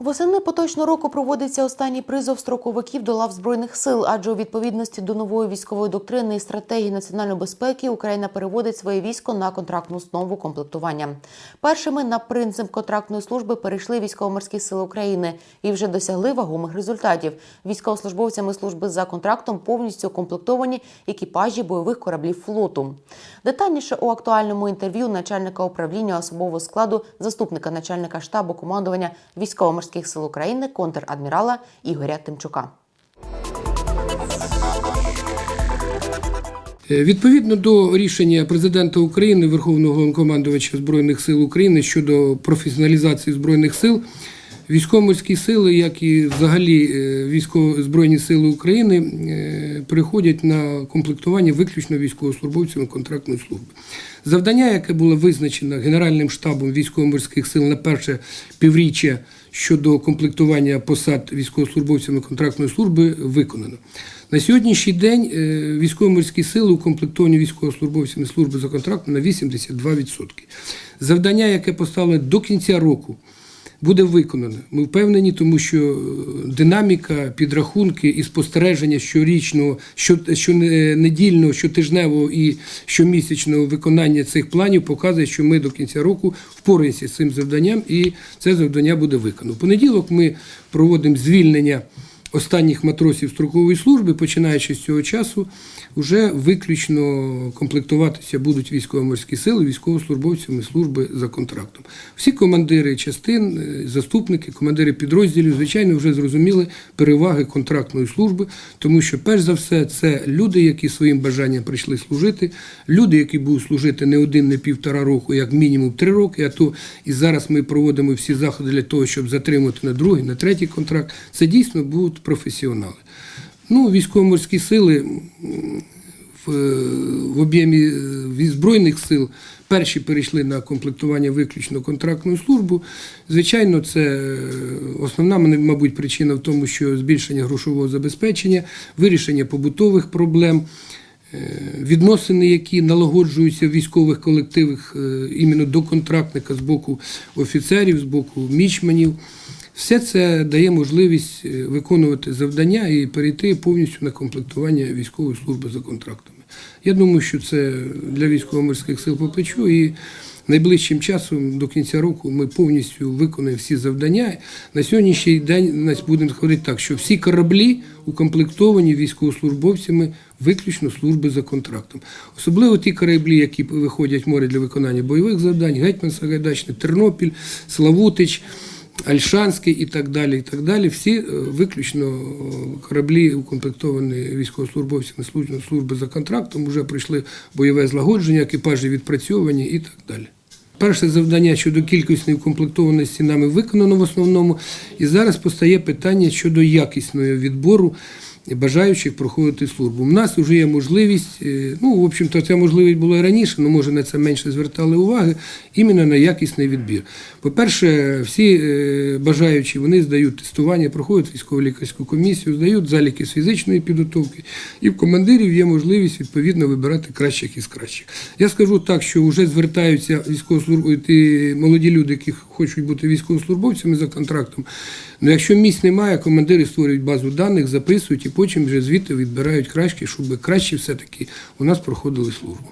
Восени поточного року проводиться останній призов строковиків до лав збройних сил, адже у відповідності до нової військової доктрини і стратегії національної безпеки Україна переводить своє військо на контрактну основу комплектування. Першими на принцип контрактної служби перейшли військово-морські сили України і вже досягли вагомих результатів. Військовослужбовцями служби за контрактом повністю укомплектовані екіпажі бойових кораблів флоту. Детальніше у актуальному інтерв'ю начальника управління особового складу, заступника начальника штабу командування військово-морських сил України, контр-адмірала Ігоря Тимчука. Е, Відповідно до рішення президента України, Верховного Головнокомандувача Збройних сил України щодо професіоналізації збройних сил, військово-морські сили, як і взагалі е, військово збройні сили України, е, переходять на комплектування виключно військовослужбовцями контрактної служби. Завдання, яке було визначено Генеральним штабом військово-морських сил на перше півріччя щодо комплектування посад військовослужбовцями контрактної служби, виконано. На сьогоднішній день е, військово-морські сили укомплектовані військовослужбовцями служби за контрактом на 82%. Завдання, яке поставлене до кінця року, буде виконано. Ми впевнені, тому що е, динаміка, підрахунки і спостереження щорічного, що, щонедільного, щотижневого і щомісячного виконання цих планів показує, що ми до кінця року впораємося з цим завданням, і це завдання буде виконано. В понеділок ми проводимо звільнення останніх матросів строкової служби, починаючи з цього часу, вже виключно комплектуватися будуть військово-морські сили військовослужбовцями служби за контрактом. Всі командири частин, е, заступники, командири підрозділів, звичайно, вже зрозуміли переваги контрактної служби, тому що, перш за все, це люди, які своїм бажанням прийшли служити, люди, які будуть служити не один, не півтора року, як мінімум три роки. А то і зараз ми проводимо всі заходи для того, щоб затримати на другий, на третій контракт. Це дійсно будуть професіонали. Ну, військово-морські сили в, в об'ємі е, Збройних сил перші перейшли на комплектування виключно контрактну службу. Звичайно, це е, основна, мабуть, причина в тому, що збільшення грошового забезпечення, вирішення побутових проблем. Е, Відносини, які налагоджуються в військових колективах іменно до контрактника з боку офіцерів, з боку мічманів, все це дає можливість е, виконувати завдання і перейти повністю на комплектування військової служби за контрактами. Я думаю, що це для військово-морських сил по плечу і найближчим часом до кінця року ми повністю виконаємо всі завдання. На сьогоднішній день нас будемо говорити так, що всі кораблі укомплектовані військовослужбовцями виключно служби за контрактом. Особливо ті кораблі, які виходять в море для виконання бойових завдань, Гетьман Сагайдачний, Тернопіль, Славутич. Альшанський і так далі, і так далі. Всі е, виключно е, кораблі укомплектовані військовослужбовцями служби- за контрактом, вже пройшли бойове злагодження, екіпажі відпрацьовані і так далі. Перше завдання щодо кількісної укомплектованості нами виконано в основному, і зараз постає питання щодо якісного відбору бажаючих проходити службу. У нас вже є можливість, е, ну, в общем-то, ця можливість була і раніше, але може на це менше звертали уваги, іменно на якісний відбір. По-перше, всі е, бажаючі вони здають тестування, проходять військово-лікарську комісію, здають заліки з фізичної підготовки, і в командирів є можливість відповідно вибирати кращих із кращих. Я скажу так, що вже звертаються військовослужб... ті молоді люди, які хочуть бути військовослужбовцями за контрактом. Ну, якщо місць немає, командири створюють базу даних, записують і потім вже звідти відбирають кращі, щоб краще все-таки у нас проходили службу.